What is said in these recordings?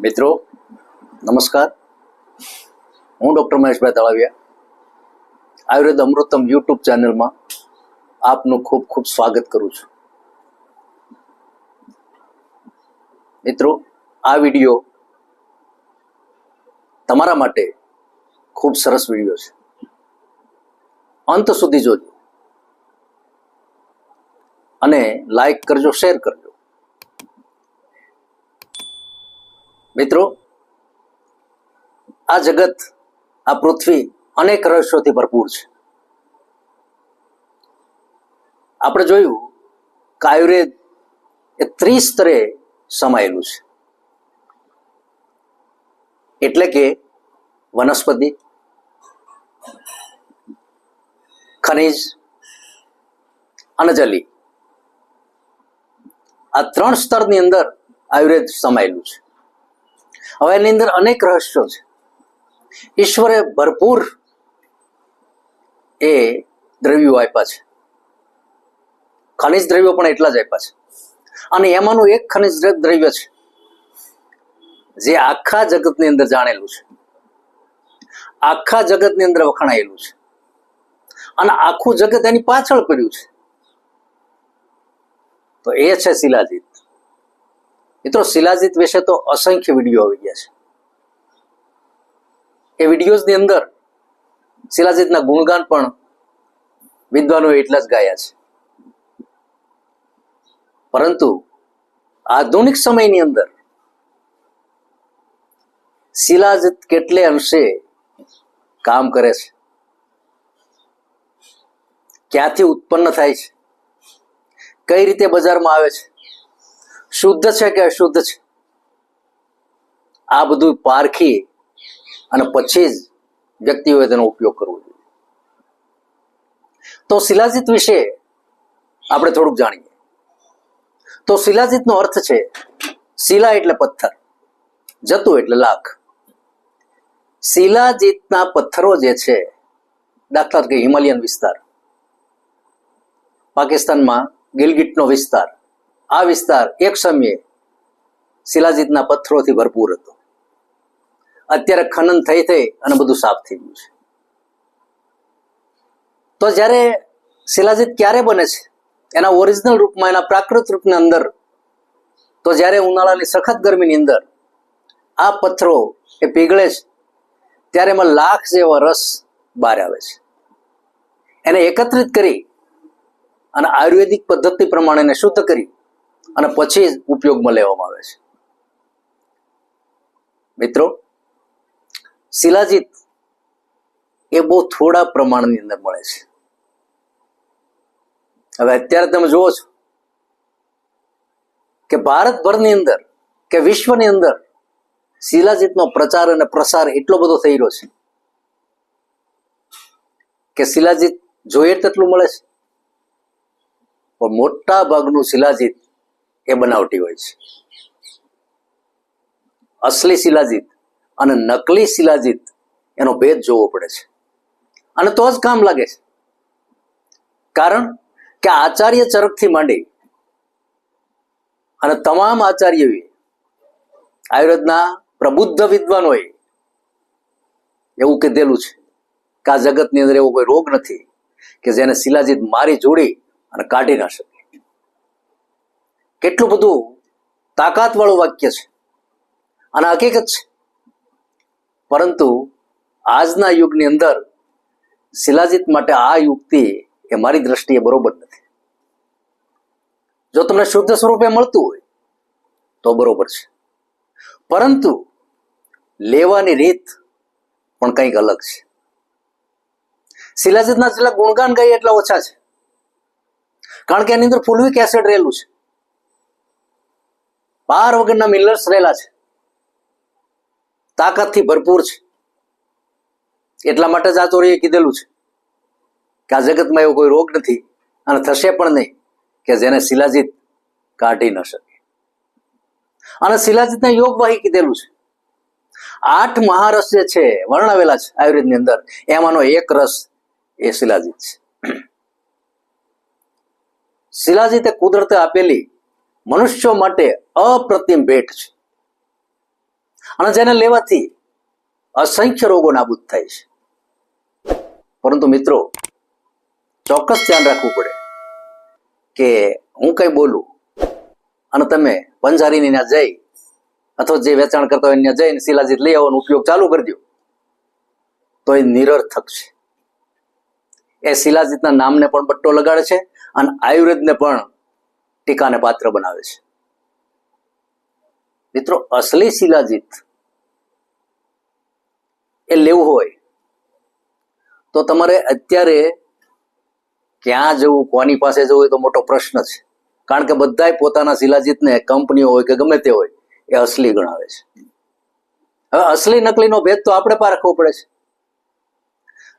મિત્રો, નમસ્કાર. હું ડૉક્ટર મહેશભાઈ તળાવિયા. આયુર્વેદ અમૃતમ યુટ્યુબ ચેનલમાં આપનું ખૂબ ખૂબ સ્વાગત કરું છું. મિત્રો, આ વીડિયો તમારા માટે ખૂબ સરસ વીડિયો છે. અંત સુધી જોજો. અને લાઈક કરજો, શેર કરજો. મિત્રો, આ જગત, આ પૃથ્વી અનેક રહસ્યોથી ભરપૂર છે. આપણે જોયું કે આયુર્વેદ એ ત્રિસ્તરે સમાયેલું છે. એટલે કે વનસ્પતિ, ખનિજ અને જલી. આ ત્રણ સ્તરની અંદર આયુર્વેદ સમાયેલું છે. હવે એની અંદર અનેક રહસ્યો છે. ઈશ્વરે ભરપૂર એ દ્રવ્યો આપ્યા છે. ખનિજ દ્રવ્યો પણ એટલા જ આપ્યા છે. અને એમાંનું એક ખનિજ દ્રવ્ય છે, જે આખા જગતની અંદર જાણેલું છે. આખા જગતની અંદર વખણાયેલું છે. અને આખું જગત એની પાછળ પડ્યું છે. તો એ છે શિલાજીત. મિત્રો, શિલાજીત વિશે તો અસંખ્ય વીડિયો આવી ગયા છે. એ વિડીયોઝની અંદર શિલાજીતના ગુણગાન પણ વિદ્વાનોએ એટલા જ ગાયા છે. પરંતુ આધુનિક સમયની અંદર શિલાજીત કેટલે અંશે કામ કરે છે? ક્યાંથી ઉત્પન્ન થાય છે? કઈ રીતે બજારમાં આવે છે? શુદ્ધ છે કે અશુદ્ધ છે? આ બધું પારખી અને પછી જ વ્યક્તિઓએ તેનો ઉપયોગ કરવો જોઈએ. તો શિલાજીત વિશે આપણે થોડુંક જાણીએ. તો શિલાજીતનો અર્થ છે, શિલા એટલે પથ્થર, જતું એટલે લાખ. શિલાજીતના પથ્થરો જે છે, દાખલા તરીકે હિમાલયન વિસ્તાર, પાકિસ્તાનમાં ગિલગિટનો વિસ્તાર આ વિસ્તાર એક સમયે શિલાજીતના પથ્થરોથી ભરપૂર હતો. અત્યારે ખનન થઈ થઈ અને બધું સાફ થઈ ગયું છે. તો જ્યારે શિલાજીત ક્યારે બને છે? એના ઓરિજિનલ રૂપમાં, એના પ્રાકૃત રૂપની અંદર, તો જ્યારે ઉનાળાની સખત ગરમીની અંદર આ પથ્થરો એ પીગળે છે, ત્યારે એમાં લાખ જેવો રસ બહાર આવે છે. એને એકત્રિત કરી અને આયુર્વેદિક પદ્ધતિ પ્રમાણે શુદ્ધ કરી અને પછી જ ઉપયોગમાં લેવામાં આવે છે. મિત્રો, શિલાજીત એ બહુ થોડા પ્રમાણની અંદર મળે છે. હવે અત્યારે તમે જુઓ છો કે ભારતભરની અંદર કે વિશ્વની અંદર શિલાજીતનો પ્રચાર અને પ્રસાર એટલો બધો થઈ રહ્યો છે કે શિલાજીત જોઈએ તેટલું મળે છે. પણ મોટા ભાગનું શિલાજીત એ બનાવટી હોય છે. અસલી શિલાજીત અને નકલી શિલાજીત એનો ભેદ જોવો પડે છે. અને તો જ કામ લાગે છે. કારણ કે આચાર્ય ચરકથી માંડી અને તમામ આચાર્યોએ આયુર્વેદના પ્રબુદ્ધ વિદ્વાનોએ એવું કીધેલું છે કે આ જગતની અંદર એવો કોઈ રોગ નથી કે જેને શિલાજીત મારી જોડી અને કાઢી ના શકે. કેટલું બધું તાકાત વાળું વાક્ય છે. અને હકીકત છે. પરંતુ આજના યુગની અંદર શિલાજીત માટે આ યુક્તિ એ મારી દ્રષ્ટિએ બરોબર નથી. જો તમને શુદ્ધ સ્વરૂપે મળતું હોય, તો બરોબર છે. પરંતુ લેવાની રીત પણ કંઈક અલગ છે. શિલાજીતના જેટલા ગુણગાન ગાય એટલા ઓછા છે. કારણ કે એની અંદર ફુલવિક એસિડ રહેલું છે. બાર વગરના મિનરલ્સ રહેલા છે. તાકાતથી ભરપૂર છે. એટલા માટે જ આ ચોરીએ કીધેલું છે કે આ જગતમાં એવો કોઈ રોગ નથી અને થશે પણ નહીં કે જેને શિલાજીત કાઢી ન શકે. અને શિલાજીતને યોગવાહી કીધેલું છે. આઠ મહારસ જે છે વર્ણવેલા છે આયુર્વેદની અંદર. એમાંનો એક રસ એ શિલાજીત છે. શિલાજીતે કુદરતે આપેલી મનુષ્યો માટે અપ્રતિમ ભેટ છે. અને જેને લેવાથી અસંખ્ય રોગો નાબૂદ થાય છે. પરંતુ મિત્રો, ચોક્કસ ધ્યાન રાખવું પડે કે હું કઈ બોલું અને તમે પંજારીની ત્યાં જઈ અથવા જે વેચાણ કરતા હોય જઈને શિલાજીત લઈ આવવાનો ઉપયોગ ચાલુ કરી દો તો એ નિરર્થક છે. એ શિલાજીતના નામને પણ પટ્ટો લગાડે છે અને આયુર્વેદને પણ ટીકાને પાત્ર બનાવે છે. મિત્રો, અસલી શિલાજીત એ લેવું હોય તો તમારે અત્યારે ક્યાં જવું, કોની પાસે જવું એ તો મોટો પ્રશ્ન છે. કારણ કે બધાય પોતાના શિલાજીતને કંપનીઓ હોય કે ગમે તે હોય એ અસલી ગણાવે છે. હવે અસલી નકલીનો ભેદ તો આપણે પારખવો પડે છે.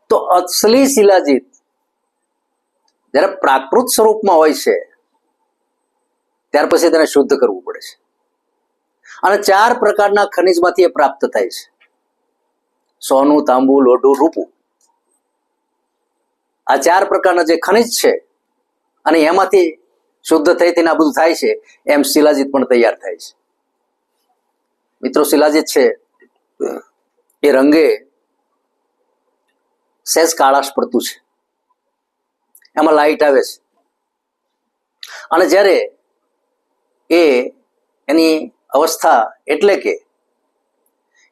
તો અસલી શિલાજીત જ્યારે પ્રાકૃત સ્વરૂપમાં હોય છે ત્યાર પછી તેને શુદ્ધ કરવું પડે છે. અને ચાર પ્રકારના ખનિજમાંથી એ પ્રાપ્ત થાય છે. સોનું, તાંબુ, લોઢું, રૂપું. આ ચાર પ્રકારના જે ખનિજ છે, અને એમાંથી શુદ્ધ થઈ થઈને બધું થાય છે, એમ શિલાજીત પણ તૈયાર થાય છે. મિત્રો, શિલાજીત છે, એ રંગે સહેજ કાળાશ પડતું છે. એમાં લાઈટ આવે છે. અને જ્યારે એ એની અવસ્થા એટલે કે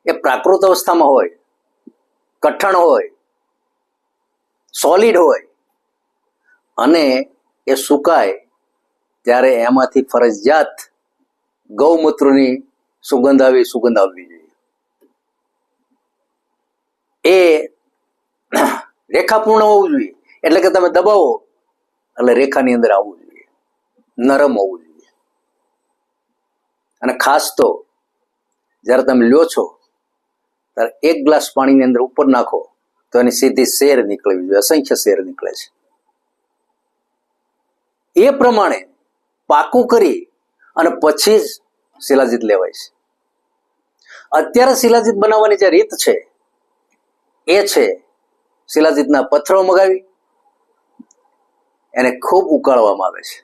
એ પ્રાકૃત અવસ્થામાં હોય, કઠણ હોય સોલિડ હોય અને એ સુકાય ત્યારે એમાંથી ફરજિયાત ગૌમૂત્રની સુગંધ આવી, સુગંધ આવવી જોઈએ. એ રેખાપૂર્ણ હોવું જોઈએ. એટલે કે તમે દબાવો એટલે રેખાની અંદર આવવું જોઈએ. નરમ હોવું જોઈએ. અને ખાસ તો જ્યારે તમે લ્યો છો, ત્યારે એક ગ્લાસ પાણીની અંદર ઉપર નાખો, તો એની સીધી શેર નીકળવી જોઈએ, અસંખ્ય શેર નીકળે છે. એ પ્રમાણે પાકું કરી અને પછી જ શિલાજીત લેવાય છે. અત્યારે શિલાજીત બનાવવાની જે રીત છે, એ છે શિલાજીતના પથ્થરો મગાવી, એને ખૂબ ઉકાળવામાં આવે છે.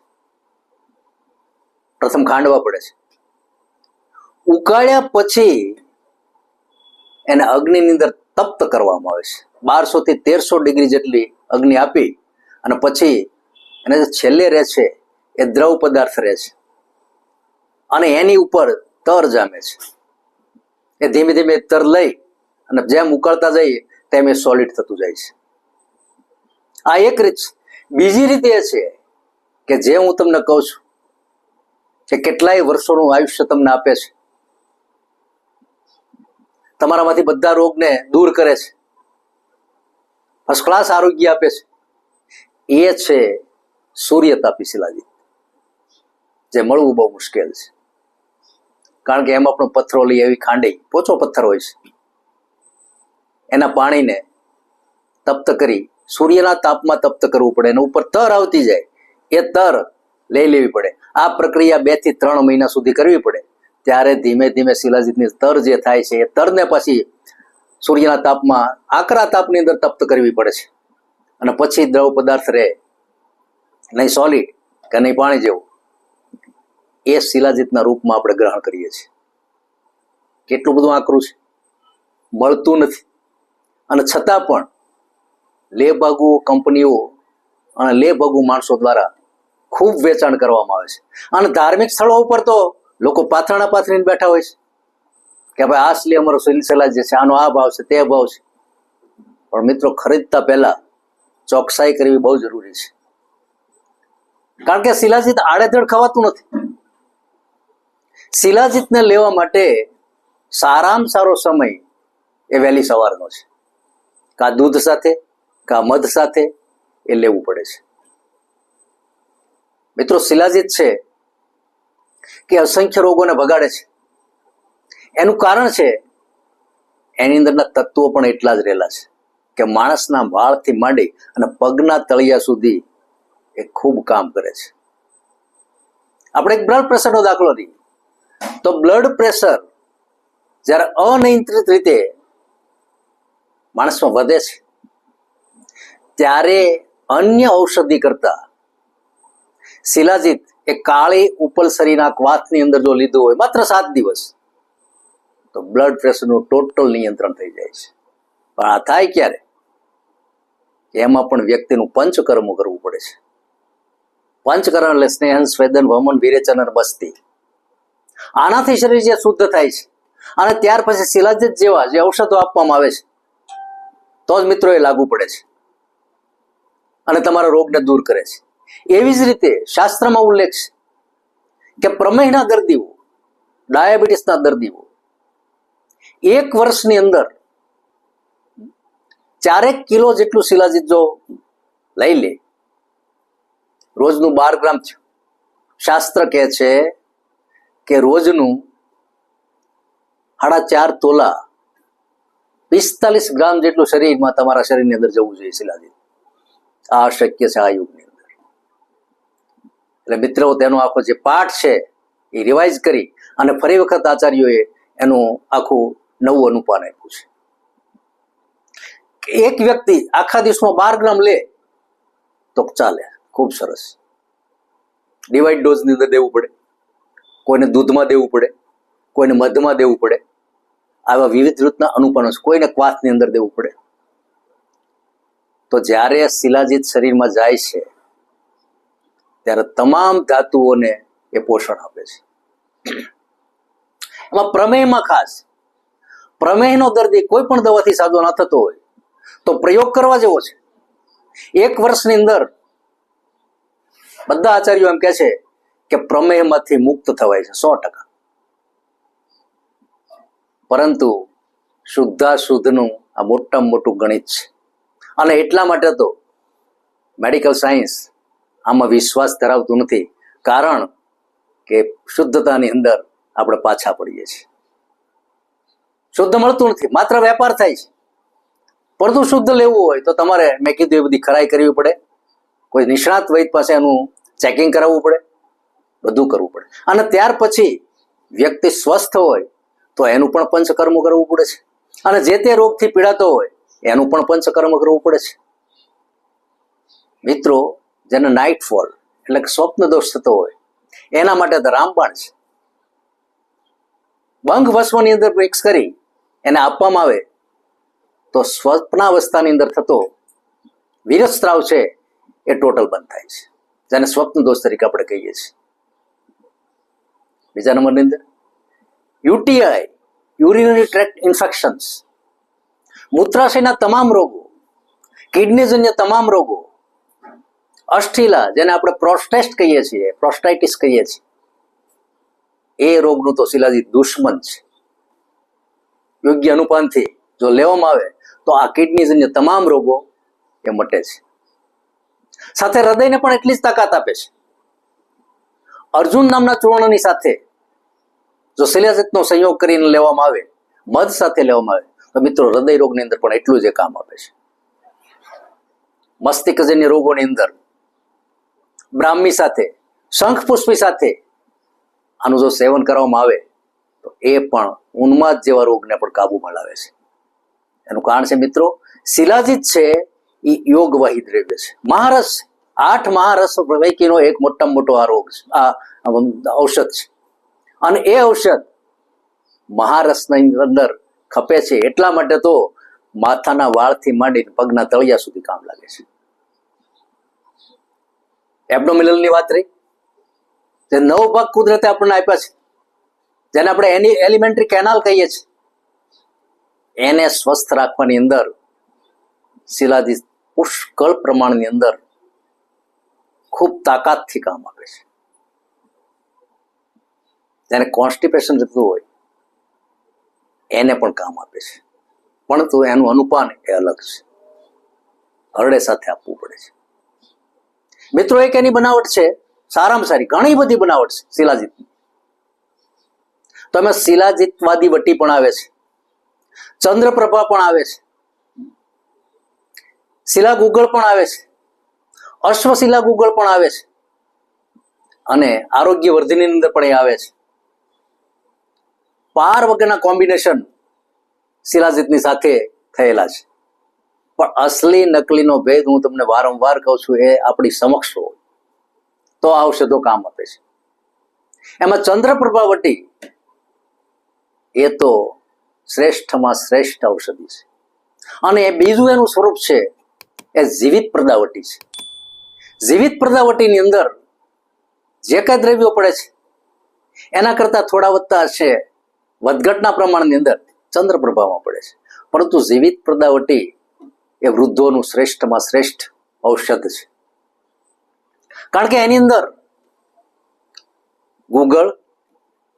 પ્રથમ ખાંડવા પડે છે. ઉકાળ્યા પછી એને અગ્નિની અંદર તપ્ત કરવામાં આવે છે. બારસો થી તેરસો ડિગ્રી જેટલી અગ્નિ આપી અને પછી એને જે છેલ્લે રહે છે એ દ્રવ પદાર્થ રહે છે. અને એની ઉપર તર જામે છે. એ ધીમે ધીમે તર લઈ અને જેમ ઉકળતા જઈએ તેમ એ સોલિડ થતું જાય છે. આ એક રીત બીજી રીત એ છે કે જે હું તમને કહું છું કે કેટલાય વર્ષોનું આયુષ્ય તમને આપે છે. તમારામાંથી બધા રોગને દૂર કરે છે. ફર્સ્ટ ક્લાસ આરોગ્ય આપે છે. એ છે સૂર્યતાપી શિલાજીત જે મળવું બહુ મુશ્કેલ છે. કારણ કે એમાં પણ પથ્થરો લઈ એવી ખાંડી. પોચો પથ્થર હોય છે. એના પાણીને તપ્ત કરી સૂર્યના તાપમાં તપ્ત કરવું પડે એના ઉપર તર આવતી જાય. એ તર લઈ લેવી પડે. આ પ્રક્રિયા બેથી ત્રણ મહિના સુધી કરવી પડે. ત્યારે ધીમે ધીમે શિલાજીતની તર જે થાય છે, એ તરને પછી સૂર્યના તાપમાં આકરા તાપની અંદર તપ્ત કરવી પડે છે. અને પછી દ્રવ પદાર્થ રહે, નહીં સોલિડ કે નહીં પાણી જેવું, એ શિલાજીતના રૂપમાં આપણે ગ્રહણ કરીએ છીએ. કેટલું બધું આકરું છે? મળતું નથી. અને છતાં પણ લેભાગુ કંપનીઓ અને લેભાગુ માણસો દ્વારા ખૂબ વેચાણ કરવામાં આવે છે. અને ધાર્મિક સ્થળો ઉપર તો લોકો પાથરણા પાથરીને બેઠા હોય છે કે ભાઈ આ અસલી અમારો સિલસિલા જે છે, આનો આ ભાવ છે, તે ભાવ છે. પણ મિત્રો, ખરીદતા પહેલા ચોકસાઈ કરવી બહુ જરૂરી છે. કારણ કે શિલાજીત આડેધડ ખવાતું નથી. શિલાજીતને લેવા માટે સારામાં સારો સમય એ વહેલી સવારનો છે. કા દૂધ સાથે, કા મધ સાથે એ લેવું પડે છે. મિત્રો, શિલાજીત છે કે અસંખ્ય રોગોને ભગાડે છે. એનું કારણ છે, એની અંદરના તત્વો પણ એટલા જ રહેલા છે કે માણસના વાળથી માંડી અને પગના તળિયા સુધી એ ખૂબ કામ કરે છે. આપણે એક બ્લડ પ્રેશરનો દાખલો લઈએ. તો બ્લડ પ્રેશર જ્યારે અનિયંત્રિત રીતે માણસમાં વધે છે, ત્યારે અન્ય ઔષધિ કરતા શિલાજીત એ કાળી ઉપલસરીના વાતની અંદર જો લીધું હોય, માત્ર સાત દિવસ, તો બ્લડ પ્રેશરનું ટોટલ નિયંત્રણ થઈ જાય છે. પણ આ થાય ક્યારે? એમાં પણ વ્યક્તિનું પંચકર્મ કરવું પડે છે. પંચકર્મ એટલે સ્નેહન સ્વેદન, વમન, વિરેચન અને બસ્તી આનાથી શરીર જે શુદ્ધ થાય છે. અને ત્યાર પછી શિલાજિત જેવા જે ઔષધો આપવામાં આવે છે, તો જ મિત્રો એ લાગુ પડે છે. અને તમારા રોગને દૂર કરે છે. એવી જ રીતે શાસ્ત્રમાં ઉલ્લેખ છે કે પ્રમેહના દર્દીઓ, ડાયાબિટીસના દર્દીઓ, એક વર્ષની અંદર ચારેક કિલો જેટલું શિલાજીત જો લઈ લે, રોજનું બાર ગ્રામ થયું શાસ્ત્ર કહે છે કે રોજનું સાડા ચાર તોલા પિસ્તાલીસ ગ્રામ જેટલું શરીરમાં તમારા શરીરની અંદર જવું જોઈએ શિલાજીત. આ શક્ય છે આ યુગની એટલે મિત્રો તેનો આખો જે પાઠ છે, એ રિવાઇઝ કરી અને ફરી વખત આચાર્યોએ એનું આખું નવું અનુપાન આપ્યું છે. એક વ્યક્તિ આખા દિવસમાં બાર ગ્રામ લે, તો ચાલે. ખૂબ સરસ. ડિવાઇડ ડોઝની અંદર દેવું પડે. કોઈને દૂધમાં દેવું પડે, કોઈને મધમાં દેવું પડે. આવા વિવિધ રીતના અનુપાનો છે. કોઈને ક્વાથની અંદર દેવું પડે. તો જ્યારે શિલાજીત શરીરમાં જાય છે ત્યારે તમામ ધાતુઓને એ પોષણ આપે છે. એમાં પ્રમેયમાં ખાસ, પ્રમેયનો દર્દી કોઈ પણ દવાથી સાજો ના થતો હોય, તો પ્રયોગ કરવા જેવો છે. એક વર્ષની અંદર બધા આચાર્યો એમ કે છે કે પ્રમેયમાંથી મુક્ત થવાય છે, સો ટકા. પરંતુ શુદ્ધાશુદ્ધનું આ મોટામાં મોટું ગણિત છે. અને એટલા માટે તો મેડિકલ સાયન્સ આમાં વિશ્વાસ ધરાવતું નથી. કારણ કે શુદ્ધતાની અંદર આપણે પાછા પડીએ છીએ. શુદ્ધ મળતું નથી, માત્ર વેપાર થાય છે. પરંતુ શુદ્ધ લેવું હોય તો તમારે મેં કીધું એ બધી ખરાઈ કરવી પડે. કોઈ નિષ્ણાત વૈદ પાસે એનું ચેકિંગ કરાવવું પડે. બધું કરવું પડે. અને ત્યાર પછી વ્યક્તિ સ્વસ્થ હોય તો એનું પણ પંચકર્મ કરવું પડે છે. અને જે તે રોગથી પીડાતો હોય એનું પણ પંચકર્મ કરવું પડે છે. મિત્રો જેને નાઇટ ફોલ એટલે કે સ્વપ્ન દોષ થતો હોય. એના માટે તો રામબાણ છે. બંધ ભસ્મની અંદર મિક્સ કરી, એને આપવામાં આવે, તો સ્વપ્નાવસ્થાની અંદર થતો વીરસ્ત્રાવ છે એ ટોટલ બંધ થાય છે. જેને સ્વપ્ન દોષ તરીકે આપણે કહીએ છીએ. બીજા નંબરની અંદર, યુટીઆઈ, યુરિનરી ટ્રેક્ટ ઇન્ફેક્શન્સ, મૂત્રાશયના તમામ રોગો કિડનીજન્ય તમામ રોગો અસ્થિલા, જેને આપણે પ્રોસ્ટેસ્ટ કહીએ છીએ, પ્રોસ્ટાઇટિસ કહીએ છીએ, એ રોગનું તો શિલાજી દુશ્મન છે. યોગ્ય અનુપાનથી જો લેવામાં આવે, તો આ કિડનીજન્ય તમામ રોગો એ મટે છે. સાથે હૃદયને પણ એટલી જ તાકાત આપે છે. અર્જુન નામના ચૂર્ણની સાથે જો શિલાજીતનો સંયોગ કરીને લેવામાં આવે, મધ સાથે લેવામાં આવે, તો મિત્રો હૃદય રોગની અંદર પણ એટલું જ કામ આપે છે. મસ્તિષ્કજન્ય રોગોની અંદર બ્રાહ્મી સાથે, શંખ પુષ્પી સાથે આનું જો સેવન કરવામાં આવે, તો એ પણ ઉન્માદ જેવા રોગને પણ કાબુમાં લાવે છે. એનું કારણ છે મિત્રો, શિલાજીત છે, એ યોગવાહી દ્રવ્ય છે. મહારસ, આઠ મહારસ પૈકીનો એક મોટામાં મોટો આ રોગ છે, આ ઔષધ છે. અને એ ઔષધ મહારસની અંદર ખપે છે, એટલા માટે તો માથાના વાળથી માંડીને પગના તળિયા સુધી કામ લાગે છે. એબડોમિનલની વાત રહી. જે નવ ભાગ કુદરતે આપણને આપ્યા છે. જેને આપણે એની એલિમેન્ટરી કેનાલ કહીએ છીએ. એને સ્વસ્થ રાખવાની અંદર શિલાજી પુષ્કળ પ્રમાણની અંદર ખૂબ તાકાતથી કામ આપે છે. જેને કોન્સ્ટિપેશન જતું હોય, એને પણ કામ આપે છે. પરંતુ એનું અનુપાન એ અલગ છે. હરડે સાથે આપવું પડે છે. મિત્રો, એક એની બનાવટ છે, સારામાં સારી, ઘણી બધી બનાવટ છે, શિલાજીતની. તો શિલાજીતવાદી વટી પણ આવે છે, ચંદ્રપ્રભા પણ આવે છે, શિલા ગુગળ પણ આવે છે, અશ્વશિલા ગુગળ પણ આવે છે, અને આરોગ્ય વર્ધિની અંદર પણ એ આવે છે. પાર વગરના કોમ્બિનેશન શિલાજીતની સાથે થયેલા છે. પણ અસલી નકલીનો ભેદ હું તમને વારંવાર કહું છું, એ આપણી સમક્ષ હોય. તો આ ઔષધો કામ આપે છે. એમાં ચંદ્રપ્રભા વટી, એ તો શ્રેષ્ઠમાં શ્રેષ્ઠ ઔષધિ છે. અને એ બીજું એનું સ્વરૂપ છે, એ જીવિત પ્રદાવટી છે. જીવિત પ્રદાવટીની અંદર જે કાંઈ દ્રવ્યો પડે છે, એના કરતા થોડા વધતા છે, વધઘટના પ્રમાણની અંદર ચંદ્ર પ્રભાવમાં પડે છે. પરંતુ જીવિત પ્રદાવટી એ વૃદ્ધોનું શ્રેષ્ઠમાં શ્રેષ્ઠ ઔષધ છે. કારણ કે એની અંદર ગુગળ,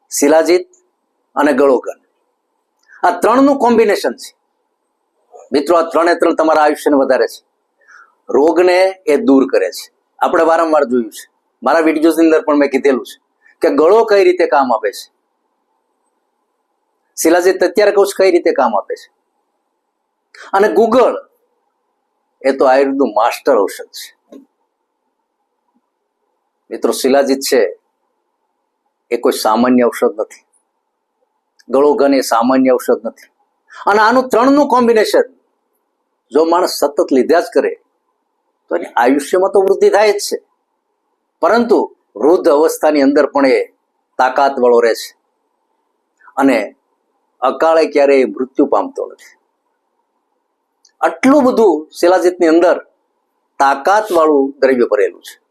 શિલાજીત અને ગળોગન. આ ત્રણનું કોમ્બિનેશન છે. મિત્રો, આ ત્રણે ત્રણ તમારા આયુષ્યને વધારે છે. રોગને એ દૂર કરે છે. આપણે વારંવાર જોયું છે. મારા વિડીયોઝની અંદર પણ મેં કીધેલું છે કે ગળો કઈ રીતે કામ આપે છે? શિલાજીત અત્યારે કહું કઈ રીતે કામ આપે છે? અને ગુગળ એ તો આયુર્વેદનું માસ્ટર ઔષધ છે. મિત્રો, શિલાજીત છે, એ કોઈ સામાન્ય ઔષધ નથી. ગળોગન એ સામાન્ય ઔષધ નથી. અને આનું ત્રણનું કોમ્બિનેશન જો માણસ સતત લીધા જ કરે, તો એની આયુષ્યમાં તો વૃદ્ધિ થાય જ છે. પરંતુ વૃદ્ધ અવસ્થાની અંદર પણ એ તાકાત વળો રહે છે. અને અકાળે ક્યારેય મૃત્યુ પામતો નથી. આટલું બધું શિલાજીતની અંદર તાકાત વાળું દ્રવ્ય ભરેલું છે.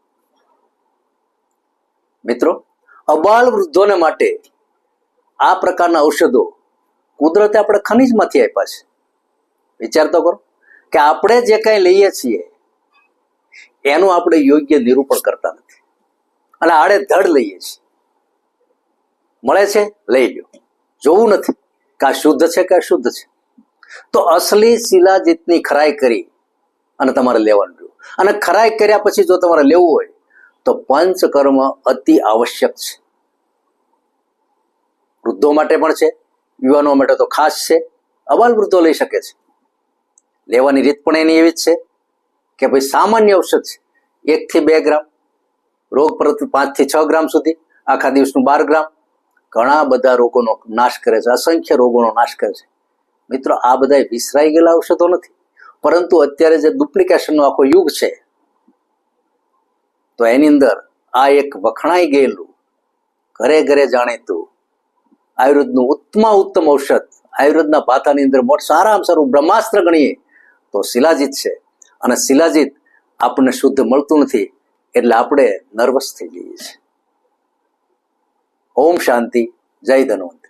મિત્રો, અબાલ વૃદ્ધોને માટે આ પ્રકારના ઔષધો કુદરતે આપણે ખનિજમાંથી આપ્યા છે. વિચાર તો કરો કે આપણે જે કંઈ લઈએ છીએ, એનું આપણે યોગ્ય નિરૂપણ કરતા નથી. અને આડે ધડ લઈએ છીએ. મળે છે? લઈ લો જોવું નથી કે આ શુદ્ધ છે કે અશુદ્ધ છે. તો અસલી શિલાજીતની ખરાઈ કરી અને તમારે લેવાનું રહ્યું. અને ખરાઈ કર્યા પછી જો તમારે લેવું હોય, તો પંચકર્મ અતિ આવશ્યક છે. વૃદ્ધો માટે પણ છે, યુવાનો માટે તો ખાસ છે. અબાલ વૃદ્ધો લઈ શકે છે. લેવાની રીત પણ એની એવી જ છે કે ભાઈ સામાન્ય ઔષધ છે. એકથી બે ગ્રામ, રોગ પ્રતિ પાંચથી છ ગ્રામ સુધી, આખા દિવસનું બાર ગ્રામ. ઘણા બધા રોગોનો નાશ કરે છે, અસંખ્ય રોગોનો નાશ કરે છે. મિત્રો, આ બધા વિસરાઈ ગયેલા ઔષધો નથી. પરંતુ અત્યારે જે ડુપ્લિકેશનનો આખો યુગ છે, તો એની અંદર આ એક વખણાઈ ગયેલું, ઘરે ઘરે જાણીતું, આયુર્વેદનું ઉત્તમા ઉત્તમ ઔષધ, આયુર્વેદના ભાતાની અંદર મોટ સારામાં સારું બ્રહ્માસ્ત્ર ગણીએ, તો શિલાજીત છે. અને શિલાજીત આપણને શુદ્ધ મળતું નથી, એટલે આપણે નર્વસ થઈ જઈએ છીએ. ઓમ શાંતિ, જય ધન્વંતરી.